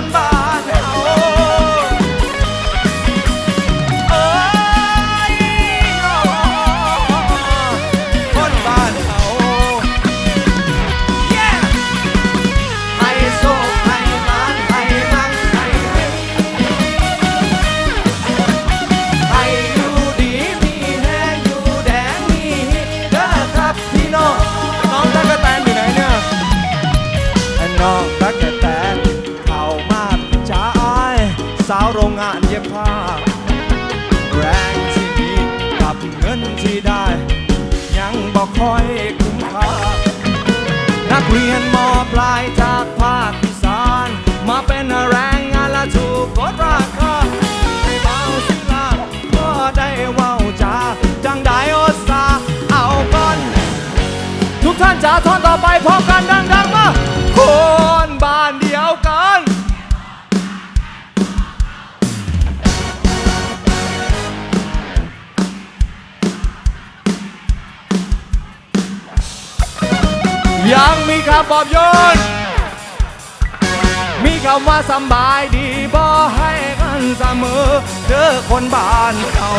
คนานเย็บผ้าแรงที่มีกับเงินที่ได้ ยังบอกคอยคุ้มค่า นักเรียนมปลายจากภาคอีสาน มาเป็นแรงงานและถูกกดราคาให้เบาสิลาก็ได้เว้าจาจังได้โอดสาเอาก่อนทุกท่านจ๋าท่อนต่อไปพร้อมกันดังๆมา คำปลอบยนมีคำว่าสบายดีบ่ให้กันเสมอเจอคนบ้านเขา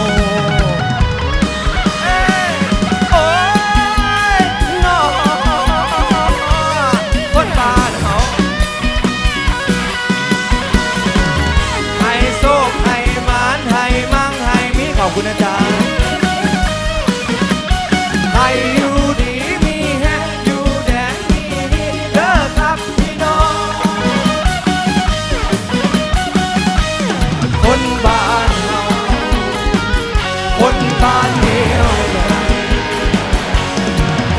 คนบ้านเดียวกัน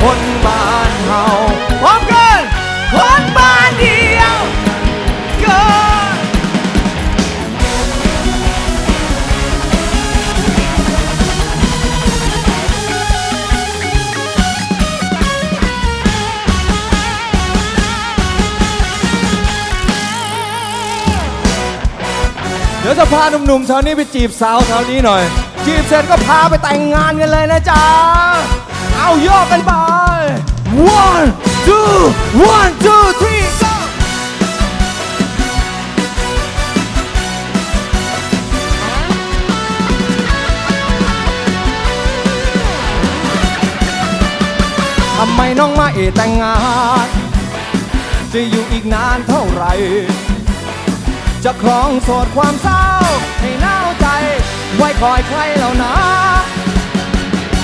คนบ้านเฮาพร้อมกันคนบ้านเดียวกันเดี๋ยวจะพาหนุ่มๆแถวนี้ไปจีบสาวแถวนี้หน่อย จีบเสร็จก็พาไปแต่งงานกันเลยนะจ๊ะ เอาโยกกันไป one two one two three go ทำไมน้องไม่แต่งงาน จะอยู่อีกนานเท่าไหร่ จะครองโสดความเศร้าให้หนาวใจ ไว้คอยใครแล้วนะ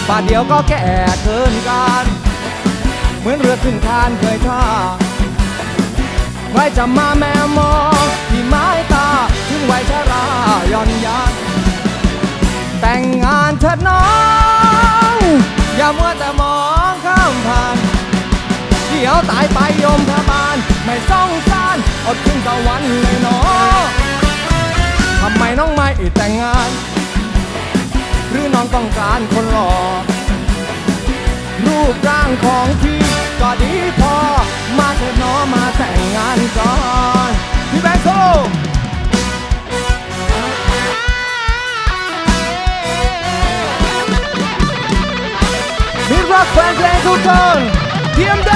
ป่าเดียวก็แก่เกินการ เหมือนเรือขึ้นคานเคยท่าใครจะมาแม่มองที่ไม้ตา ถึงไวัยชราย่อนยานแต่งงานเถิดน้อง อย่ามัวแต่มองข้ามผ่านเดี๋ยวตายไปยมพบาลไม่ส่องสารอดขึ้นสวรรค์เลยเนาะทำไมน้องไม่แต่งงาน หรือน้องต้องการคนหล่อรูปร่างของพี่ก็ดีพอ มาเถิดน้อมาแต่งงานก่อนพี่แบงค์โซมิตรรักแฟนเพลงทุกคนเทียมแด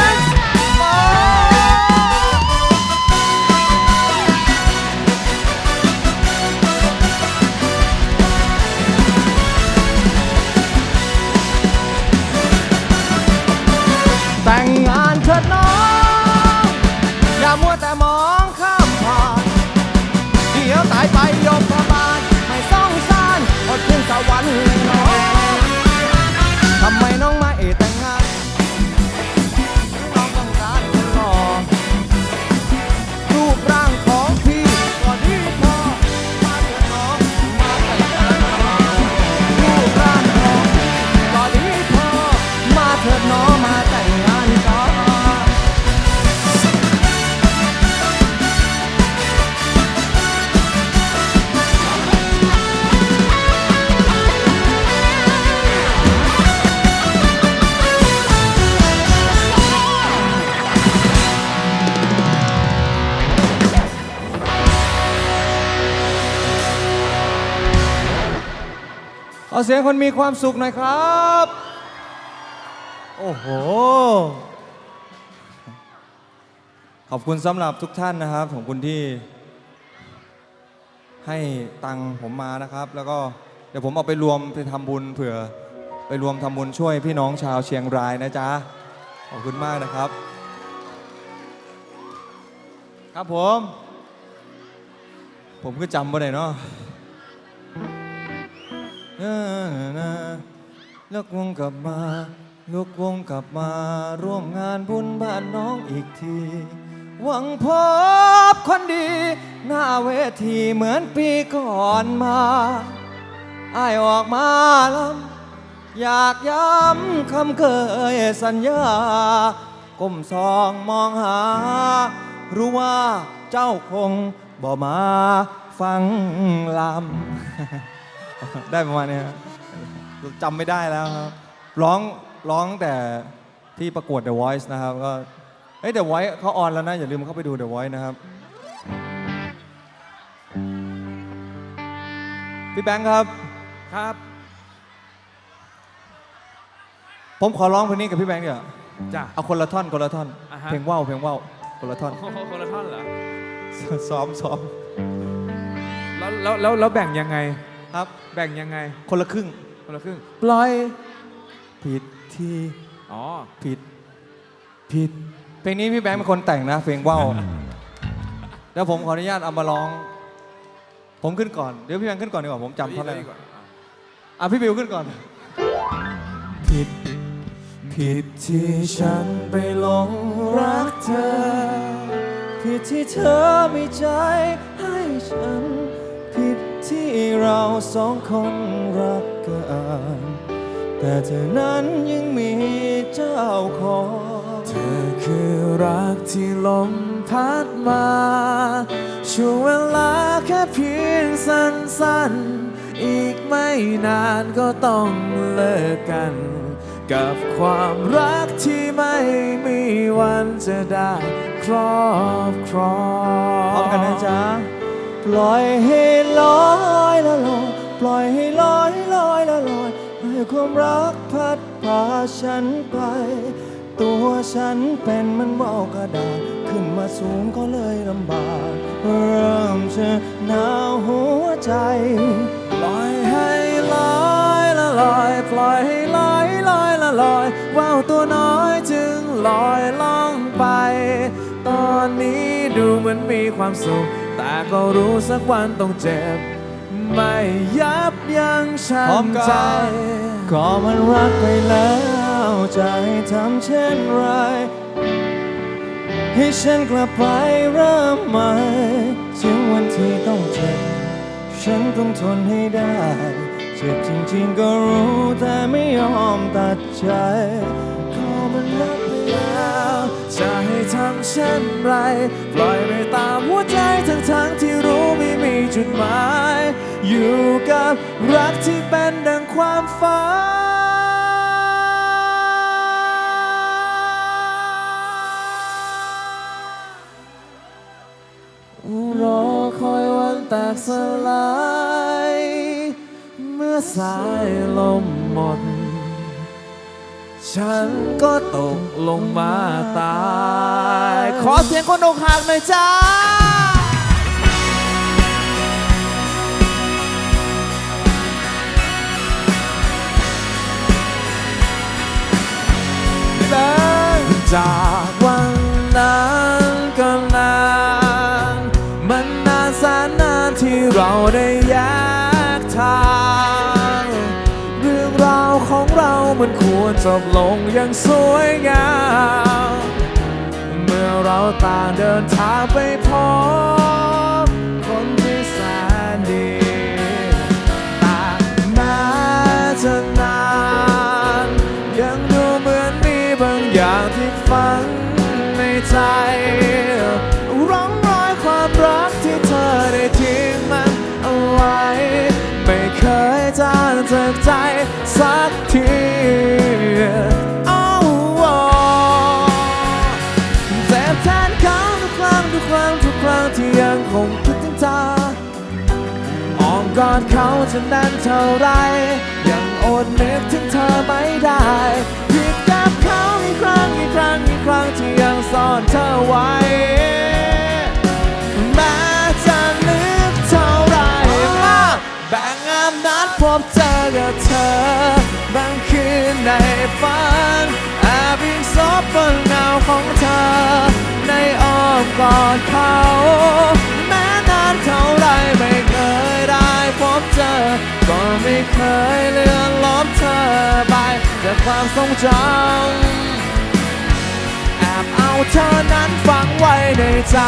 เสียงคนมีความสุขหน่อยครับ โอ้โห ขอบคุณสำหรับทุกท่านนะครับ ของคุณที่ ให้ตังค์ผมมานะครับ แล้วก็เดี๋ยวผมเอาไปรวมไปทำบุญเผื่อไปรวมทำบุญช่วยพี่น้องชาวเชียงรายนะจ๊ะ ขอบคุณมากนะครับ ครับผม ผมก็จำบ่ได้เนาะ เออนะเลิกวงกลับมาลูกวงกลับมาร่วมงานบุญบ้านน้องอีกที หวังพบคนดี หน้าเวทีเหมือนปีก่อนมาอายออกมาลำอยากย้ำคำเคยสัญญา ก้มซองมองหา รู้ว่าเจ้าคงบ่มาฟังลำ ได้ประมาณนี้ครับจำไม่ได้แล้วครับ ร้องร้องแต่ที่ประกวด The Voice นะครับก็เฮ้ย The Voice เขาออนแล้วนะ อย่าลืมเข้าไปดู The Voice นะครับ พี่แบงค์ครับครับ ผมขอร้องเพลงนี้กับพี่แบงค์เดี๋ยวาจ้ะ เอาคนละท่อนคนละท่อน อ่าฮะ เพลงว่าวเพลงว่าวคนละท่อน โอ้โหคนละท่อนเหรอ ซ้อมซ้อมแล้วแล้วแล้วแล้วแบ่งยังไง ครับ แบ่งยังไง คนละครึ่ง คนละครึ่ง ปล่อย ผิดที่อ๋อ ผิด ผิด เพลงนี้พี่แบงค์เป็นคนแต่งนะ เพลงว่าวแล้วผมขออนุญาตเอามาร้อง ผมขึ้นก่อน เดี๋ยวพี่แบงค์ขึ้นก่อนดีกว่าผมจำท่อนได้ดีกว่าอะพี่บิวขึ้นก่อน ผิด ผิดที่ฉันไปหลงรักเธอ ผิดที่เธอมีใจให้ฉัน ผิดที่เรา สองคนรักกันแต่เธอนั้นยังมีเจ้าของ เธอคือรักที่ลมพัดมา ช่วงเวลาแค่เพียงสั้นๆ อีกไม่นานก็ต้องเลิกกัน กับความรักที่ไม่มีวันจะได้ครอบครองพร้อมกันนะจ๊ะ ปล่อยให้ลอยละลอยปล่อยให้ลอยลอยละลอยให้ความรักพัดพาฉันไป ตัวฉันเป็นเหมันว่าวกระดาษขึ้นมาสูงก็เลยลำบากเริ่มจะหนาวหัวใจ ปล่อยให้ลอยละลอยปล่อยให้ลอยลอยละลอยว่าวตัวน้อยจึงลอยล่องไป ตอนนี้ดูเหมือนมีความสุข แต่ก็รู้สักวันต้องเจ็บ ไม่ยับยั้งชั่พร้อมงกันใจ ก็มันรักไปแล้วจะให้ทำเช่นไร ให้ฉันกลับไปเริ่มใหม่ถึงวันที่ต้องเจ็บ ฉันต้องทนให้ได้ เจ็บจริงๆก็รู้แต่ไม่ยอมตัดใจ เช่นไร ปล่อยไปตามหัวใจทั้งทั้งที่รู้ไม่มีจุดหมาย อยู่กับรักที่เป็นดังความฝันรอคอยวันแตกสลาย เมื่อสายลมหมด ฉันก็ตกลงมาตาย ขอเสียงคนอกหักหน่อยจ้า จากวันนั้นก็นาน มันนานแสนนานที่เราได้ มันควรจบลงอย่างสวยงาม เมื่อเราต่างเดินทางไปพบคนที่แสนดีแต่แม้จะนาน ยังดูเหมือนมีบางอย่างที่ฝังในใจร่องรอยความรักที่เธอได้ทิ้งมันเอาไว้ ไม่เคยจางจากใจสัก อดเขาจะนานเท่าไร ยังอดนึกถึงเธอไม่ได้ผิดกับเขาอีกครั้งอีกครั้งอีกครั้งที่ยังซ่อนเธอไว้แม้จะนึกเท่าไรมาแบ่งงานนัดพบเจอกับเธอบางคืนในฝันแอบอิงซบบนเงาของเธอ ในอ้อมกอดเขา ก็ไม่เคยเลือนล้อมเธอไปจากความทรงจำแอบเอาเธอนั้นฝังไว้ในใจ